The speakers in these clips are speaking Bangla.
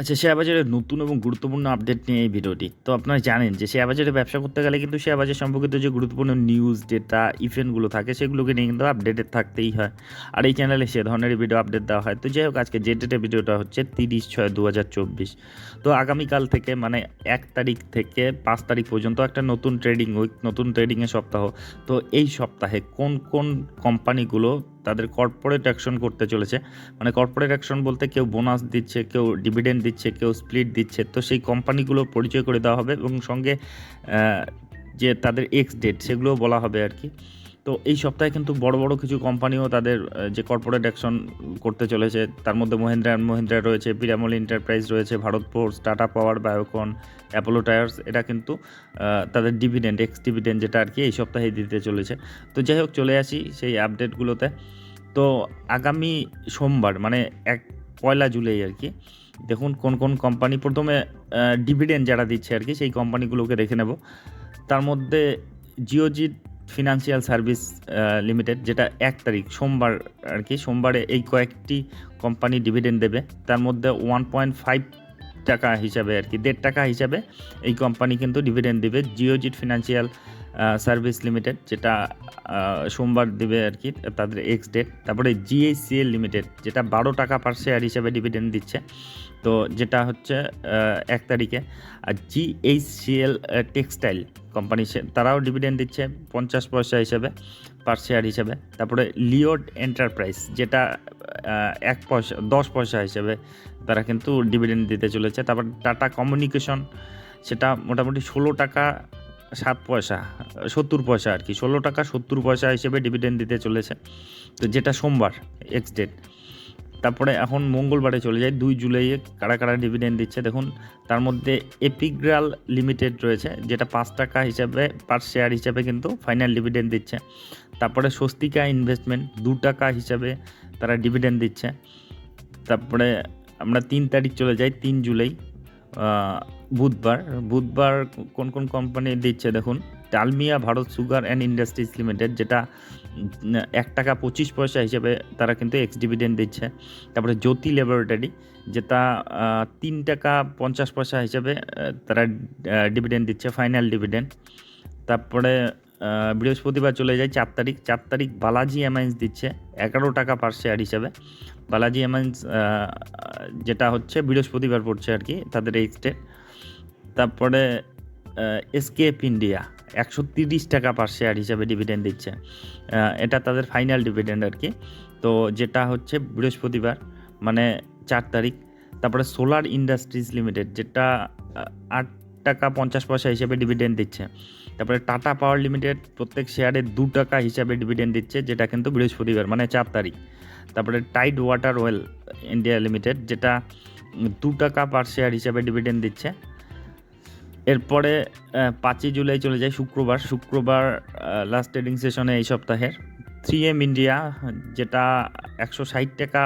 আচ্ছা শেয়ার বাজারের নতুন এবং গুরুত্বপূর্ণ আপডেট নিয়ে এই ভিডিওটি। তো আপনারা জানেন যে শেয়ার বাজারে ব্যবসা করতে গেলে কিন্তু শেয়ার বাজার সম্পর্কিত যে গুরুত্বপূর্ণ নিউজ ডেটা ইভেন্টগুলো থাকে, সেগুলোকে নিয়ে কিন্তু আপডেটেড থাকতেই হয়। আর এই চ্যানেলে সে ধরনের ভিডিও আপডেট দেওয়া হয়। তো যাই হোক, আজকে যে ডেটে ভিডিওটা হচ্ছে তিরিশ ছয় দু হাজার চব্বিশ। তো আগামীকাল থেকে মানে এক তারিখ থেকে পাঁচ তারিখ পর্যন্ত একটা নতুন ট্রেডিং উইক নতুন ট্রেডিংয়ের সপ্তাহ। তো এই সপ্তাহে কোন কোন কোম্পানিগুলো তাদের কর্পোরেট অ্যাকশন করতে চলেছে। মানে কর্পোরেট অ্যাকশন বলতে কেউ বোনাস দিচ্ছে, কেউ ডিভিডেন্ড দিচ্ছে, কেউ স্প্লিট দিচ্ছে। তো সেই কোম্পানিগুলো পরিচয় করে দেওয়া হবে এবং সঙ্গে যে তাদের এক্স ডেট সেগুলোও বলা হবে আর কি। তো এই সপ্তাহে কিন্তু বড় বড় কিছু কোম্পানিও তাদের যে কর্পোরেট অ্যাকশন করতে চলেছে, তার মধ্যে মহিন্দ্রা অ্যান্ড মহিন্দ্রা রয়েছে পিরামল এন্টারপ্রাইজ রয়েছে Bharat Forge Tata Power Biocon Apollo Tyres এটা কিন্তু তাদের ডিভিডেন্ড এক্স ডিভিডেন্ড যেটা আর কি এই সপ্তাহে দিতে চলেছে। তো যাই হোক, চলে আসি সেই আপডেটগুলোতে তো আগামী সোমবার মানে এক, পয়লা জুলাই আর কি, দেখুন কোন কোন কোম্পানি প্রথমে ডিভিডেন্ড যারা দিচ্ছে আর কি, সেই কোম্পানিগুলোকে দেখে নেব। তার মধ্যে জিওজিৎ ফিনান্সিয়াল সার্ভিস লিমিটেড যেটা এক তারিখ, সোমবার আর কি, সোমবারে এই কয়েকটি কোম্পানি ডিভিডেন্ড দেবে। তার মধ্যে ওয়ান পয়েন্ট ফাইভ টাকা হিসাবে আর কি, দেড় টাকা হিসাবে এই কোম্পানি কিন্তু ডিভিডেন্ড দেবে। জিওজিট ফিনান্সিয়াল সার্ভিস লিমিটেড, যেটা সোমবার দেবে আর কি, তাদের এক্স ডেট তারপরে জিএসসিএল লিমিটেড, যেটা বারো টাকা পার শেয়ার হিসাবে ডিভিডেন্ড দিচ্ছে। তো যেটা হচ্ছে এক তারিখে। আর জিএইচসিএল টেক্সটাইল কোম্পানি তারাও ডিভিডেন্ড দিচ্ছে পঞ্চাশ পয়সা হিসাবে পার শেয়ার হিসাবে। তারপরে লিওড এন্টারপ্রাইজ যেটা এক পয়সা, দশ পয়সা হিসেবে তারা কিন্তু ডিভিডেন্ড দিতে চলেছে। তারপর টাটা কমিউনিকেশন সেটা মোটামুটি ষোলো টাকা সাত পয়সা, সত্তর পয়সা আর কি। ষোলো টাকা সত্তর পয়সা হিসেবে ডিভিডেন্ড দিতে চলেছে। তো যেটা সোমবার এক্স ডেট তারপরে এখন মঙ্গলবারে চলে যায়, দুই জুলাইয়ে কারা কারা ডিভিডেন্ড দিচ্ছে, দেখুন। তার মধ্যে এপিগ্রাল লিমিটেড রয়েছে, যেটা পাঁচ টাকা হিসাবে পার শেয়ার হিসাবে কিন্তু ফাইনাল ডিভিডেন্ড দিচ্ছে। তারপরে স্বস্তিকা ইনভেস্টমেন্ট দু টাকা হিসাবে তারা ডিভিডেন্ড দিচ্ছে। তারপরে আমরা তিন তারিখ চলে যাই, তিন জুলাই। বুধবার বুধবার কোন কোন কোম্পানি দিচ্ছে দেখুন Dalmia Bharat Sugar and Industries Limited যেটা এক টাকা পঁচিশ পয়সা হিসেবে তারা কিন্তু এক্স ডিভিডেন্ড দিচ্ছে। তারপরে জ্যোতি ল্যাবরেটরি যেটা তিন টাকা পঞ্চাশ পয়সা হিসেবে তারা ডিভিডেন্ড দিচ্ছে ফাইনাল ডিভিডেন্ড তারপরে বৃহস্পতিবার চলে যায় চার তারিখ। চার তারিখ বালাজি অ্যামাইন্স দিচ্ছে, এগারো টাকা পার শেয়ার হিসাবে। বালাজি অ্যামাইন্স যেটা হচ্ছে বৃহস্পতিবার পড়ছে আর কি, তাদের এই স্টেট তারপরে এসকেএফ ইন্ডিয়া একশো তিরিশ টাকা পার শেয়ার হিসাবে ডিভিডেন্ড দিচ্ছে। এটা তাদের ফাইনাল ডিভিডেন্ড আর কি। তো যেটা হচ্ছে বৃহস্পতিবার মানে চার তারিখ। তারপরে সোলার ইন্ডাস্ট্রিজ লিমিটেড যেটা আট টাকা পঞ্চাশ পয়সা হিসেবে ডিভিডেন্ড দিচ্ছে। তারপরে টাটা পাওয়ার লিমিটেড প্রত্যেক শেয়ারে দু টাকা হিসাবে ডিভিডেন্ড দিচ্ছে, যেটা কিন্তু বৃহস্পতিবার মানে চার তারিখ। তারপরে Tide Water Oil India Limited যেটা দু টাকা পার শেয়ার হিসাবে ডিভিডেন্ড দিচ্ছে। এরপরে পাঁচই জুলাই চলে যায় শুক্রবার। শুক্রবার লাস্ট ট্রেডিং সেশনে এই সপ্তাহের। থ্রি এম ইন্ডিয়া যেটা একশো ষাট টাকা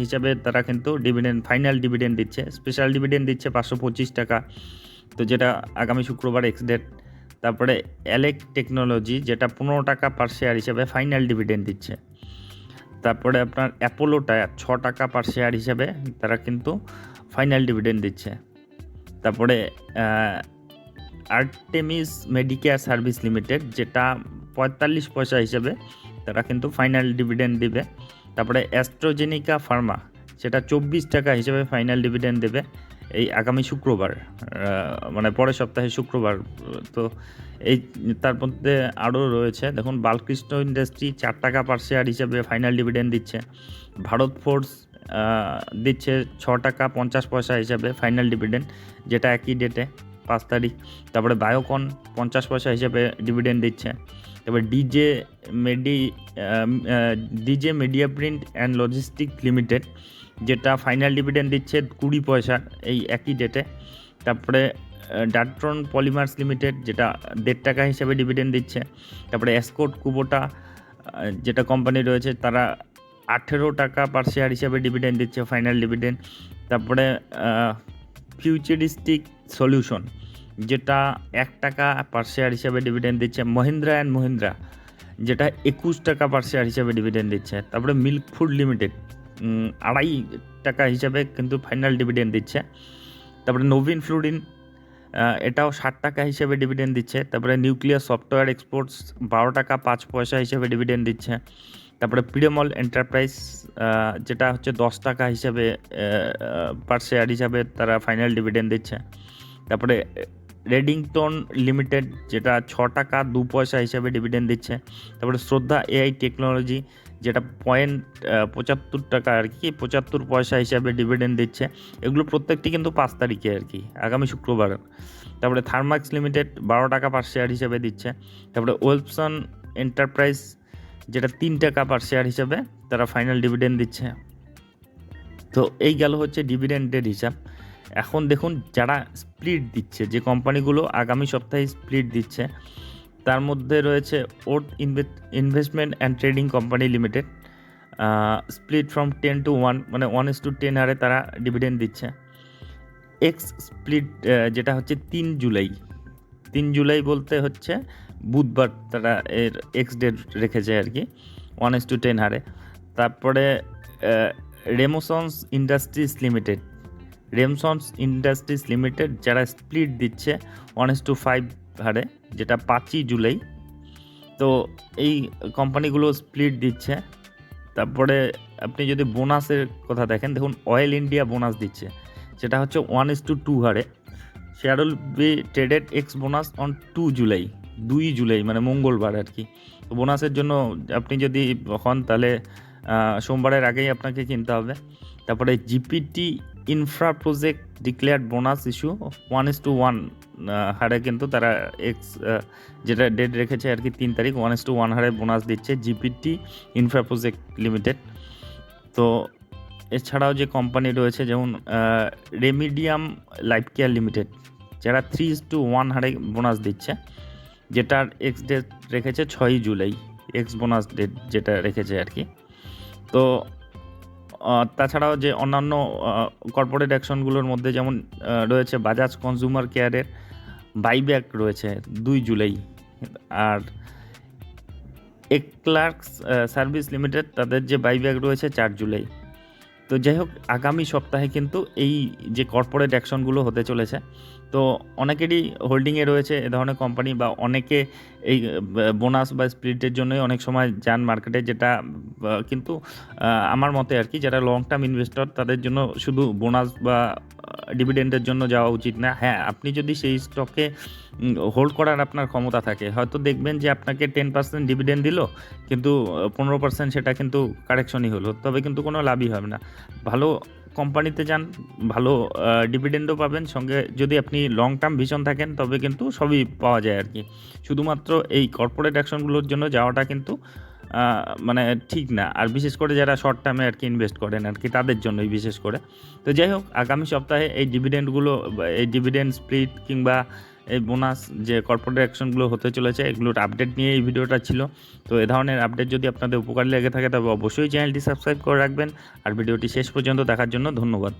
হিসাবে তারা কিন্তু ডিভিডেন্ড ফাইনাল ডিভিডেন্ড দিচ্ছে। স্পেশাল ডিভিডেন্ড দিচ্ছে পাঁচশো পঁচিশ টাকা। তো যেটা আগামী শুক্রবার এক্স ডেট তারপরে অ্যালেক টেকনোলজি যেটা পনেরো টাকা পার শেয়ার হিসাবে ফাইনাল ডিভিডেন্ড দিচ্ছে। তারপরে আপনার অ্যাপোলো টায়ার ছ টাকা পার শেয়ার হিসাবে তারা কিন্তু ফাইনাল ডিভিডেন্ড দিচ্ছে। তারপরে আর্টেমিস মেডিকেয়ার সার্ভিস লিমিটেড যেটা পঁয়তাল্লিশ পয়সা হিসেবে তারা কিন্তু ফাইনাল ডিভিডেন্ড দিবে। তারপরে অ্যাস্ট্রোজেনিকা ফার্মা সেটা চব্বিশ টাকা হিসেবে ফাইনাল ডিভিডেন্ড দেবে এই আগামী শুক্রবার মানে পরের সপ্তাহে শুক্রবার। তো এই, তার মধ্যে আরও রয়েছে, দেখুন বালকৃষ্ণ ইন্ডাস্ট্রি চার টাকা পার শেয়ার হিসেবে ফাইনাল ডিভিডেন্ড দিচ্ছে। ভারত ফোর্স দিচ্ছে ছ টাকা পঞ্চাশ পয়সা হিসাবে ফাইনাল ডিভিডেন্ড যেটা একই ডেটে পাঁচ তারিখ। তারপরে বায়োকন পঞ্চাশ পয়সা হিসাবে ডিভিডেন্ড দিচ্ছে। তারপরে ডিজে মেডি DJ Media Print and Logistic Limited যেটা ফাইনাল ডিভিডেন্ড দিচ্ছে কুড়ি পয়সা, এই একই ডেটে তারপরে ডাট্রন পলিমার্স লিমিটেড যেটা দেড় টাকা হিসেবে ডিভিডেন্ড দিচ্ছে। তারপরে এসকোট কুবোটা যেটা কোম্পানি রয়েছে, তারা আঠেরো টাকা পার শেয়ার হিসাবে ডিভিডেন্ড দিচ্ছে ফাইনাল ডিভিডেন্ড তারপরে ফিউচারিস্টিক সলিউশন যেটা এক টাকা পার শেয়ার হিসাবে ডিভিডেন্ড দিচ্ছে মহিন্দ্রা অ্যান্ড মহিন্দ্রা, যেটা একুশ টাকা পার শেয়ার হিসাবে ডিভিডেন্ড দিচ্ছে। তারপরে মিল্ক ফুড লিমিটেড আড়াই টাকা হিসাবে কিন্তু ফাইনাল ডিভিডেন্ড দিচ্ছে। তারপরে নভিন ফ্লুডিন এটাও ষাট টাকা হিসেবে ডিভিডেন্ড দিচ্ছে। তারপরে নিউক্লিয়ার সফটওয়্যার এক্সপোর্টস বারো টাকা পাঁচ পয়সা হিসেবে ডিভিডেন্ড দিচ্ছে। তারপরে পিডেমল এন্টারপ্রাইজ যেটা হচ্ছে দশ টাকা হিসাবে পার শেয়ার হিসাবে তারা ফাইনাল ডিভিডেন্ড দিচ্ছে। তারপরে রেডিংটন লিমিটেড যেটা ছ টাকা দু পয়সা হিসাবে ডিভিডেন্ড দিচ্ছে। তারপরে শ্রদ্ধা এআই টেকনোলজি যেটা পয়েন্ট পঁচাত্তর টাকা আর কি, পঁচাত্তর পয়সা হিসাবে ডিভিডেন্ড দিচ্ছে। এগুলো প্রত্যেকটি কিন্তু পাঁচ তারিখে আর কি, আগামী শুক্রবার। তারপরে থার্মাক্স লিমিটেড বারো টাকা পার শেয়ার হিসাবে দিচ্ছে। তারপরে ওয়েলসন এন্টারপ্রাইজ যেটা তিন টাকা পার শেয়ার হিসাবে তারা ফাইনাল ডিভিডেন্ড দিচ্ছে। তো এই গেল হচ্ছে ডিভিডেন্ডের হিসাব। এখন দেখুন যারা স্প্লিট দিচ্ছে, যে কোম্পানিগুলো আগামী সপ্তাহে স্প্লিট দিচ্ছে, তার মধ্যে রয়েছে Oat Investment and Trading Company Limited split from ten to one মানে ওয়ান ইস টু টেন হারে তারা ডিভিডেন্ড দিচ্ছে। এক্স স্প্লিট যেটা হচ্ছে তিন জুলাই। তিন জুলাই বলতে হচ্ছে বুধবার তারা এর এক্স ডেট রেখেছে আর কি ওয়ান ইস টু টেন হারে। তারপরে Remsons Industries Limited Remsons Industries Limited যারা স্প্লিট দিচ্ছে ওয়ান ইস টু ফাইভ হারে, যেটা পাঁচই জুলাই। তো এই কোম্পানিগুলো স্প্লিট দিচ্ছে। তারপরে আপনি যদি বোনাসের কথা দেখেন, দেখুন অয়েল ইন্ডিয়া বোনাস দিচ্ছে। সেটা হচ্ছে ওয়ান ইস টু টু হারে। Share will be traded ex bonus on two July. দুই জুলাই মানে মঙ্গলবার আর কি। তো বোনাসের জন্য আপনি যদি হন তাহলে সোমবারের আগেই আপনাকে কিনতে হবে। তারপরে GPT Infra Project declared bonus issue one is to one হারে কিন্তু তারা এক্স যেটা ডেট রেখেছে আর কি তিন তারিখ ওয়ান ইস টু ওয়ান হারে বোনাস দিচ্ছে জিপিটি ইনফ্রা প্রজেক্ট লিমিটেড। তো এছাড়াও যে কোম্পানি রয়েছে, যেমন রেমিডিয়াম লাইফ কেয়ার লিমিটেড, যারা থ্রি ইস টু ওয়ান হারে বোনাস দিচ্ছে যেটার এক্স ডেট রেখেছে ছয়ই জুলাই এক্স বোনাস ডেট যেটা রেখেছে আর কি। তো তাছাড়াও যে অন্যান্য কর্পোরেট অ্যাকশনগুলোর মধ্যে যেমন রয়েছে বাজাজ কনজিউমার কেয়ারের বাইব্যাক রয়েছে দুই জুলাই। আর এক এক্লার্কস সার্ভিস লিমিটেড তাদের যে বাইব্যাক রয়েছে চার জুলাই। তো যাই হোক, আগামী সপ্তাহে কিন্তু এই যে কর্পোরেট অ্যাকশনগুলো হতে চলেছে, তো অনেকেরই হোল্ডিংয়ে রয়েছে এ ধরনের কোম্পানি বা অনেকে এই বোনাস বা স্প্লিটের জন্যই অনেক সময় যান মার্কেটে যেটা কিন্তু আমার মতে আর কি, যারা লং টার্ম ইনভেস্টর তাদের জন্য শুধু বোনাস বা ডিভিডেন্ডের জন্য যাওয়া উচিত না। হ্যাঁ আপনি যদি সেই স্টকে হোল্ড করার আপনার ক্ষমতা থাকে, হয়তো দেখবেন যে আপনাকে টেন পার্সেন্ট ডিভিডেন্ড দিল, কিন্তু পনেরো পার্সেন্ট সেটা কিন্তু কারেকশনই হলো, তবে কিন্তু কোনো লাভই হবে না। ভালো কোম্পানিতে যান, ভালো ডিভিডেন্ডও পাবেন, সঙ্গে যদি আপনি লং টার্ম ভিশন থাকেন, তবে কিন্তু সবই পাওয়া যায় আর কি। শুধুমাত্র এই কর্পোরেট অ্যাকশনগুলোর জন্য যাওয়াটা কিন্তু মানে ঠিক না। আর বিশেষ করে যারা শর্ট টার্মে আর কি ইনভেস্ট করেন আর কি তাদের জন্যই বিশেষ করে। তো যাই হোক, আগামী সপ্তাহে এই ডিভিডেন্ডগুলো এই ডিভিডেন্ড স্প্লিট কিংবা এই বোনাস যে কর্পোরেট অ্যাকশনগুলো হতে চলেছে, এগুলোর আপডেট নিয়ে এই ভিডিওটা ছিল। তো এ ধরনের আপডেট যদি আপনাদের উপকার লেগে থাকে, তবে অবশ্যই চ্যানেলটি সাবস্ক্রাইব করে রাখবেন। আর ভিডিওটি শেষ পর্যন্ত দেখার জন্য ধন্যবাদ।